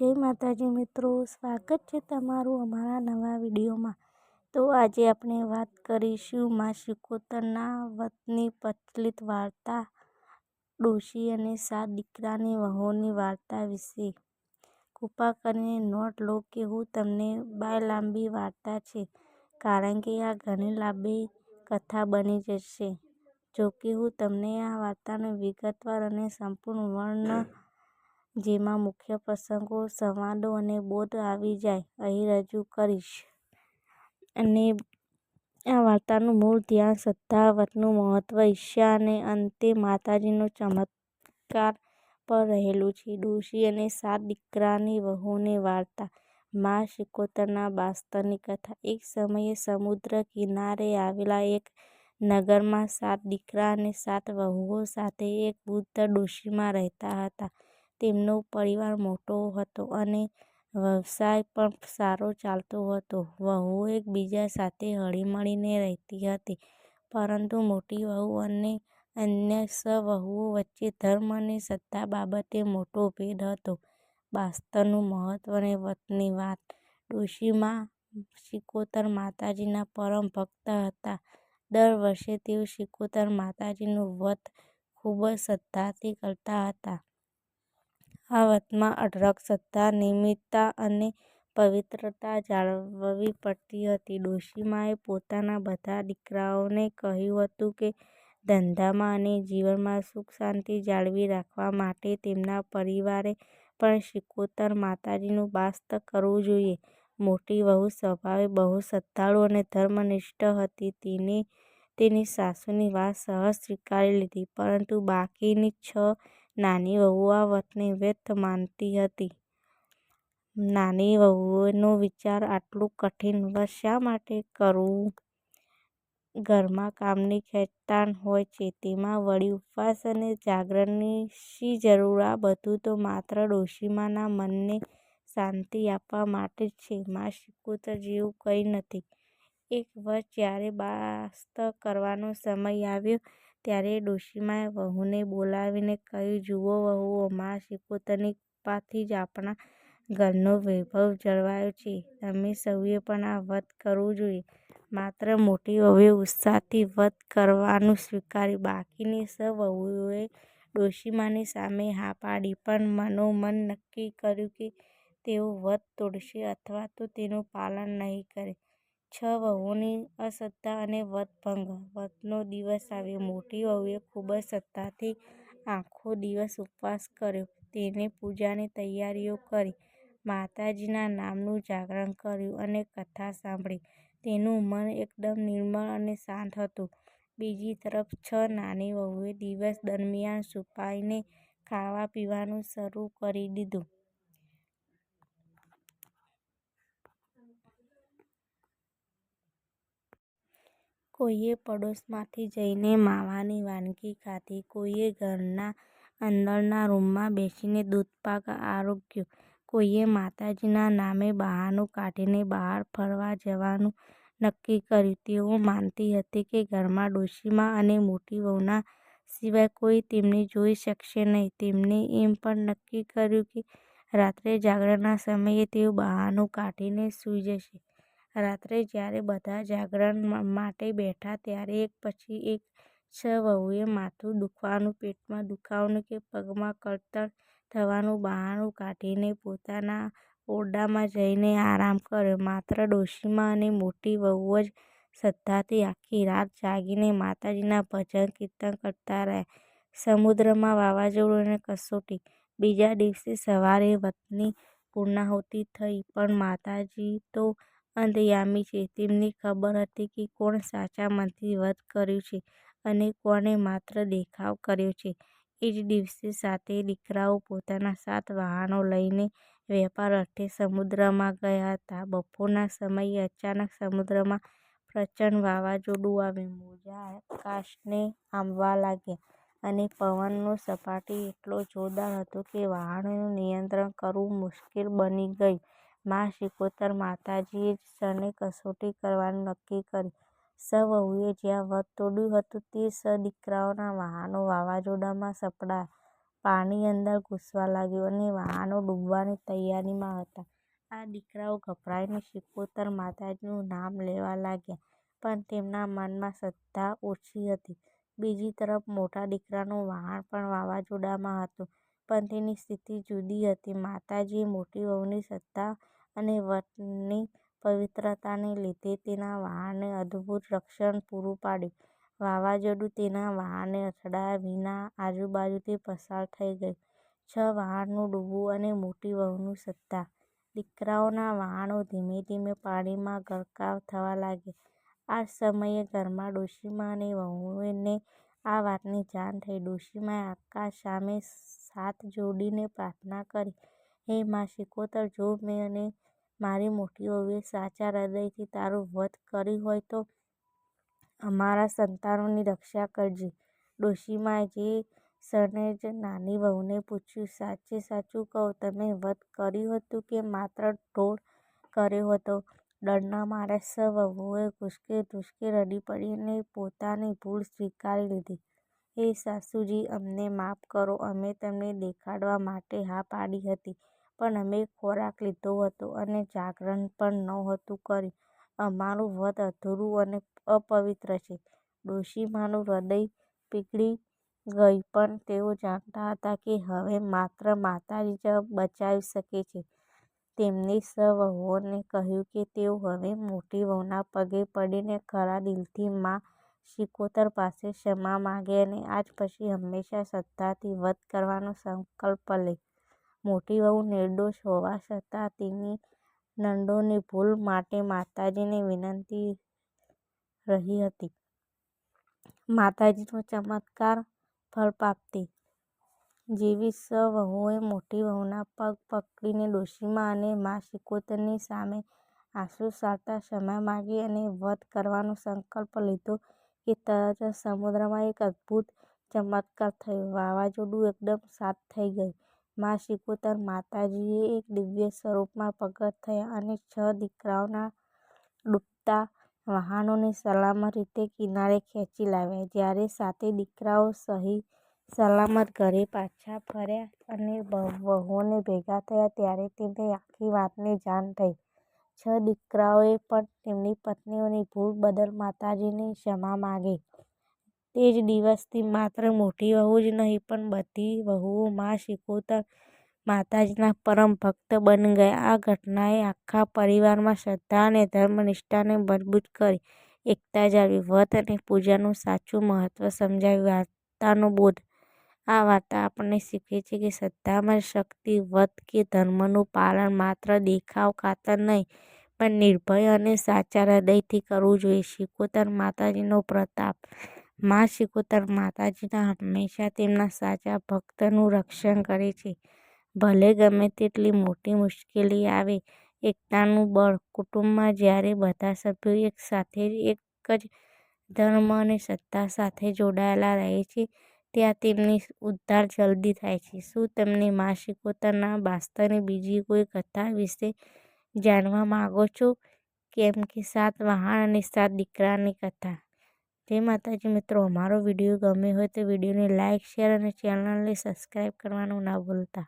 જય માતાજી મિત્રો, સ્વાગત છે તમારું અમારા નવા વિડીયોમાં. તો આજે આપણે વાત કરીશું મા શિકોતરના વતની પ્રચલિત વાર્તા, ડોશી અને સાત દીકરાની વહુની વાર્તા વિશે. કૃપા કરીને નોટ લો કે હું તમને બાય લાંબી વાર્તા છે, કારણ કે આ ઘણી લાંબી કથા બની જશે. જોકે હું તમને આ વાર્તાનું વિગતવાર અને સંપૂર્ણ વર્ણન જેમાં મુખ્ય પ્રસંગો, સંવાદો અને બોધ આવી જાય, અહીં રજૂ કરીશ. અને આ વાર્તાનું મૂળ ધ્યાન શ્રદ્ધા વ્રતનું મહત્વ, ઈર્ષ્યા અને અંતે માતાજીનો ચમત્કાર પર રહેલું છે. ડોશી અને સાત દીકરાની વહુની વાર્તા, મા શિકોતરના બાસ્તરની કથા. એક સમયે સમુદ્ર કિનારે આવેલા એક નગરમાં સાત દીકરા અને સાત વહુઓ સાથે એક વૃદ્ધ ડોશીમા રહેતા હતા. તેમનો પરિવાર મોટો હતો અને વ્યવસાય પણ સારો ચાલતો હતો. વહુઓ એકબીજા સાથે હળીમળીને રહેતી હતી, પરંતુ મોટી વહુ અને અન્ય સ વહુઓ વચ્ચે ધર્મ અને શ્રદ્ધા બાબતે મોટો ભેદ હતો. વાસ્તવનું મહત્વ અને વ્રતની વાત, ડોશીમા શિકોતર માતાજીના પરમ ભક્ત હતા. દર વર્ષે તેઓ શિકોતર માતાજીનું વ્રત ખૂબ જ શ્રદ્ધાથી કરતા હતા. આ વ્રતમાં અઢળક શ્રદ્ધા નિયમિતતા અને પવિત્રતા જાળવવી પડતી હતી. ડોશીમાએ પોતાના બધા દીકરાઓને કહ્યું હતું કે, ધંધામાં અને જીવનમાં સુખ શાંતિ જાળવી રાખવા માટે તેમના પરિવારે પણ શિકોતર માતાજીનું વાસ્ત કરવું જોઈએ. મોટી વહુ સ્વભાવે બહુ શ્રદ્ધાળુ અને ધર્મનિષ્ઠ હતી. તેને તેની સાસુની વાત સહજ સ્વીકારી લીધી, પરંતુ બાકીની છ નાની વહુ આ વ્રતને વ્યર્થ માનતી હતી. નાની વહુનો વિચાર આટલું કઠિન વ્રત શા માટે કરવું? ઘરમાં કામની ખેંચતાણ હોય છે તેમાં વળી ઉપવાસ અને જાગરણની શી જરૂર, આ બધું તો માત્ર ડોશીમાના મનને શાંતિ આપવા માટે જ છે. મા શિકોતર જેવું કંઈ નથી. એક વર્ષ જ્યારે બાસ્ત કરવાનો સમય આવ્યો ત્યારે ડોશીમાએ વહુને બોલાવીને કહ્યું, જુઓ વહુઓ મા શિકોતરની કૃપાથી જ આપણા ઘરનો વૈભવ જળવાયો છે. તમે સૌએ પણ આ વ્રત કરવું જોઈએ. માત્ર મોટી વહુએ ઉત્સાહથી વ્રત કરવાનું સ્વીકાર્યું. બાકીની સ વહુઓએ ડોશીમાની સામે હા પાડી, પણ મનોમન નક્કી કર્યું કે તેઓ વ્રત તોડશે અથવા તો તેનું પાલન નહીં કરે. છ વહુઓની અસત્તા અને વ્રતભંગ વ્રતનો દિવસ આવ્યો. મોટી વહુએ ખૂબ જ સત્તાથી આખો દિવસ ઉપવાસ કર્યો. તેને પૂજાની તૈયારીઓ કરી. માતાજીના નામનું જાગરણ કર્યું અને કથા સાંભળી. તેનું મન એકદમ નિર્મળ અને શાંત હતું. બીજી તરફ, છ નાની વહુએ દિવસ દરમિયાન છુપાઈને ખાવા પીવાનું શરૂ કરી દીધું. કોઈએ પડોશમાંથી જઈને માવાની વાનગી ખાધી, કોઈએ ઘરના અંદરના રૂમમાં બેસીને દૂધપાક આરોગ્યો, કોઈએ માતાજીના નામે બહાનું કાઢીને બહાર ફરવા જવાનું નક્કી કર્યું. તેઓ માનતી હતી કે ઘરમાં ડોશીમા અને મોટી વહુના સિવાય કોઈ તેમને જોઈ શકશે નહીં. તેમણે એમ પણ નક્કી કર્યું કે રાત્રે જાગરણના સમયે તેઓ બહાનું કાઢીને સૂઈ જશે. રાત્રે જ્યારે બધા જાગરણ માટે બેઠા ત્યારે એક પછી એક છ વહુએ માથું દુખવાનું પેટમાં દુખાવાનું કે પગમાં કળતર થવાનું બહાનું કાઢીને પોતાના ઓરડામાં જઈને આરામ કર્યો. માત્ર ડોશીમા અને મોટી વહુ જ શ્રદ્ધાથી આખી રાત જાગીને માતાજીના ભજન કીર્તન કરતા રહ્યા સમુદ્રમાં વાવાઝોડું અને કસોટી. બીજા દિવસે સવારે વ્રતની પૂર્ણાહુતિ થઈ પણ માતાજી તો અંતર્યામી છે. તેમને ખબર હતી કે કોણ સાચા મનથી વધ કર્યું છે અને કોણે માત્ર દેખાવ કર્યો છે. એ જ દિવસે સાથે દીકરાઓ પોતાના સાત વાહનો લઈને વેપાર અર્થે સમુદ્રમાં ગયા હતા. બપોરના સમયે અચાનક સમુદ્રમાં પ્રચંડ વાવાઝોડું આવ્યું. મોજા આકાશને આંબવા લાગ્યા અને પવનનો સપાટી એટલો જોરદાર હતો કે વાહનોનું નિયંત્રણ કરવું મુશ્કેલ બની ગયું. મા શિકોતર માતાજીએ જ ક્ષણે કસોટી કરવાનું નક્કી કર્યું સ વહુએ જ્યાં વધ તોડ્યું હતું તે સ દીકરાઓના વહાણો વાવાઝોડામાં સપડાયા પાણી અંદર ઘૂસવા લાગ્યું અને વહાણો ડૂબવાની તૈયારીમાં હતા. આ દીકરાઓ ગભરાઈને શિકોતર માતાજીનું નામ લેવા લાગ્યા, પણ તેમના મનમાં શ્રદ્ધા ઓછી હતી. બીજી તરફ મોટા દીકરાનું વહાણ પણ વાવાઝોડામાં હતું, પણ તેની સ્થિતિ જુદી હતી. માતાજીએ મોટી વહુની શ્રદ્ધા અને વટની પવિત્રતાને લીધે તેના વહાણને અદ્ભુત રક્ષણ પૂરું પાડ્યું. વાવાઝોડું તેના વહાણને અથડાયા વિના આજુબાજુથી પસાર થઈ ગયું. છ વહાણનું ડૂબવું અને મોટી વહુની સત્તા. દીકરાઓના વહાણો ધીમે ધીમે પાણીમાં ગરકાવ થવા લાગ્યા. આ સમયે ઘરમાં ડોશીમા અને વહુને આ વાતની જાણ થઈ. ડોશીમાએ આકાશ સામે હાથ જોડીને પ્રાર્થના કરી, હે મા શિકોતર, જો મેં અને મારી મોટી વહુએ સાચા હૃદયથી તારું વધ કર્યું હોય તો અમારા સંતાનોની રક્ષા કરજે. ડોશીમાએ જે ક્ષણે જ નાની વહુને પૂછ્યું, સાચે સાચું કહો, તમે વધ કર્યું હતું કે માત્ર ઢોળ કર્યો હતો? ડરના મારે સ વહુએ ઘુસકે ધુસકે રડી પડી અને પોતાની ભૂલ સ્વીકારી લીધી. હે સાસુજી, અમને માફ કરો. અમે તમને દેખાડવા માટે હા પાડી હતી, પણ અમે ખોરાક લીધો હતો અને જાગરણ પણ નહોતું કર્યું. અમારું વ્રત અધૂરું અને અપવિત્ર છે. ડોશીમાનું હૃદય પીગળી ગયું, પણ તેઓ જાણતા હતા કે હવે માત્ર માતાજી જ બચાવી શકે છે. તેમણે સૌ વહુઓને કહ્યું કે તેઓ હવે મોટી વહુના પગે પડીને ખરા દિલથી મા શિકોતર પાસે ક્ષમા માગે અને આજ પછી હંમેશા શ્રદ્ધાથી વ્રત કરવાનો સંકલ્પ લે. મોટી વહુ નિર્દોષ હોવા છતાં તેની નણંદોની ભૂલ માટે માતાજીને વિનંતી રહી હતી. માતાજીનો ચમત્કાર ફળપ્રાપ્તિ! જેવી સ વહુએ મોટી વહુના પગ પકડીને ડોશીમા અને મા શિકોતરની સામે આંસુ સારતા ક્ષમા માંગી અને વધ કરવાનો સંકલ્પ લીધો કે તરત જ સમુદ્રમાં એક અદ્ભુત ચમત્કાર થયો. વાવાઝોડું એકદમ શાંત થઈ ગયું. મા શિકોતર માતાજીએ એક દિવ્ય સ્વરૂપમાં પ્રગટ થયા અને છ દીકરાઓના ડૂબતા વાહનોને સલામત રીતે કિનારે ખેંચી લાવ્યા. જ્યારે સાતે દીકરાઓ સહી સલામત ઘરે પાછા ફર્યા અને વહુઓને ભેગા થયા, ત્યારે તેમને આખી વાતની જાણ થઈ. છ દીકરાઓએ પણ તેમની પત્નીઓની ભૂલ બદલ માતાજીની ક્ષમા માંગી. તે જ દિવસથી માત્ર મોટી વહુ જ નહીં પણ બધી વહુઓ મા શિકોતર માતાજીના પરમ ભક્ત બની ગયા આ ઘટનાએ આખા પરિવારમાં શ્રદ્ધા અને ધર્મનિષ્ઠાને મજબૂત કરી, એકતા જાળવી, વ્રત અને પૂજાનું સાચું મહત્વ સમજાવ્યું. વાર્તાનો બોધ: આ વાર્તા આપણને શીખવે છે કે શ્રદ્ધામાં શક્તિ. વ્રત કે ધર્મનું પાલન માત્ર દેખાવ ખાતર નહીં, પણ નિર્ભય અને સાચા હૃદયથી કરવું જોઈએ. શિકોતર માતાજીનો પ્રતાપ: મા શિકોતર માતાજીના હંમેશા તેમના સાચા ભક્તનું રક્ષણ કરે છે. ભલે ગમે તેટલી મોટી મુશ્કેલી આવે. એકતાનું બળ: કુટુંબમાં જ્યારે બધા સભ્યો એક સાથે એક જ ધર્મ અને શ્રદ્ધા સાથે જોડાયેલા રહે છે, ત્યાં તેમની ઉદ્ધાર જલ્દી થાય છે. શું તમને મા શિકોતરના વાસ્તવની બીજી કોઈ કથા વિશે જાણવા માગો છો, કેમ કે સાત વહાણ અને સાત દીકરાની કથા? જય માતાજી મિત્રો, અમારો વીડિયો ગમ્યો હોય તો વિડીયોને લાઇક શેર અને ચેનલને સબસ્ક્રાઈબ કરવાનું ના ભૂલતા.